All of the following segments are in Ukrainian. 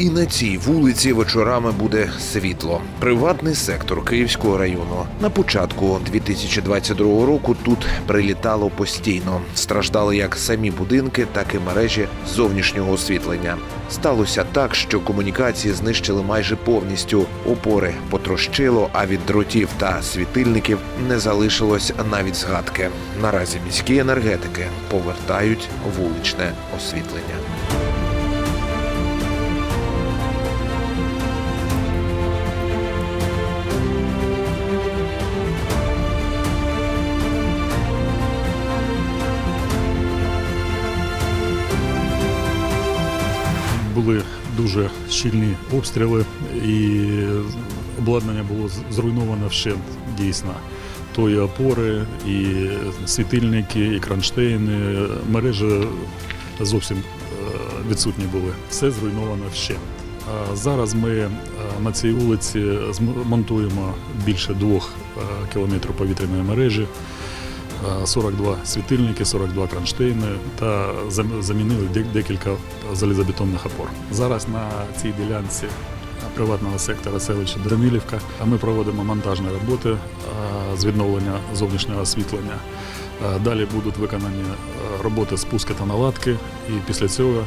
і на цій вулиці вечорами буде світло. Приватний сектор Київського району. На початку 2022 року тут прилітало постійно. Страждали як самі будинки, так і мережі зовнішнього освітлення. Сталося так, що комунікації знищили майже повністю. Опори потрощило, а від дротів та світильників не залишилось навіть згадки. Наразі міські енергетики повертають вуличне освітлення. Були дуже щільні обстріли, і обладнання було зруйновано вщент дійсно. То і опори, і світильники, і кронштейни, мережі зовсім е, відсутні були. Все зруйновано вщент. Зараз ми е, на цій вулиці монтуємо більше двох е, кілометрів повітряної мережі. Е, 42 світильники, 42 кронштейни та замінили декілька залізобетонних опор. Зараз на цій ділянці приватного сектора селища Данилівка ми проводимо монтажні роботи е, з відновлення зовнішнього освітлення. Е, Далі будуть виконані е, роботи спуски та наладки, і після цього е,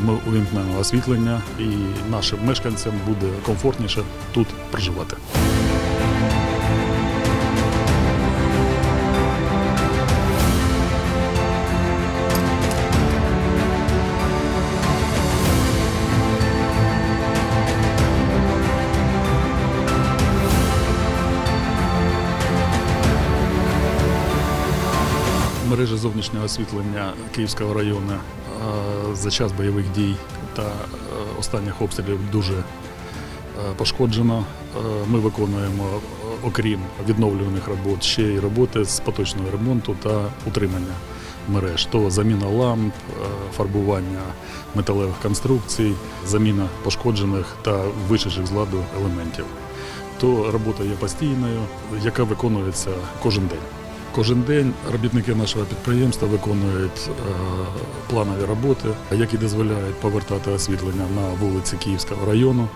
ми увімкнемо освітлення, і нашим мешканцям буде комфортніше тут проживати. Мережа зовнішнього освітлення Київського району е, за час бойових дій та е, останніх обстрілів дуже е, пошкоджено. Ми виконуємо, окрім відновлюваних робот, ще й роботи з поточного ремонту та утримання мереж. То заміна ламп, фарбування металевих конструкцій, заміна пошкоджених та вишедших з ладу елементів. То робота є постійною, яка виконується кожен день. Кожен день робітники нашого підприємства виконують е, планові роботи, які дозволяють повертати освітлення на вулиці Київського району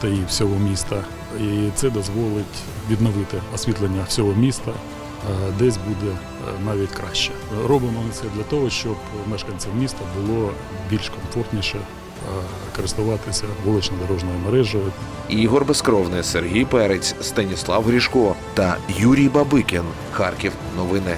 та і всього міста. І це дозволить відновити освітлення всього міста. е, Десь буде е, навіть краще. Робимо ми це для того, щоб мешканцям міста було більш комфортніше користуватися вулично-дорожньою мережею Ігор Безкровний, Сергій Перець, Станіслав Грішко та Юрій Бабикін. Харків. Новини.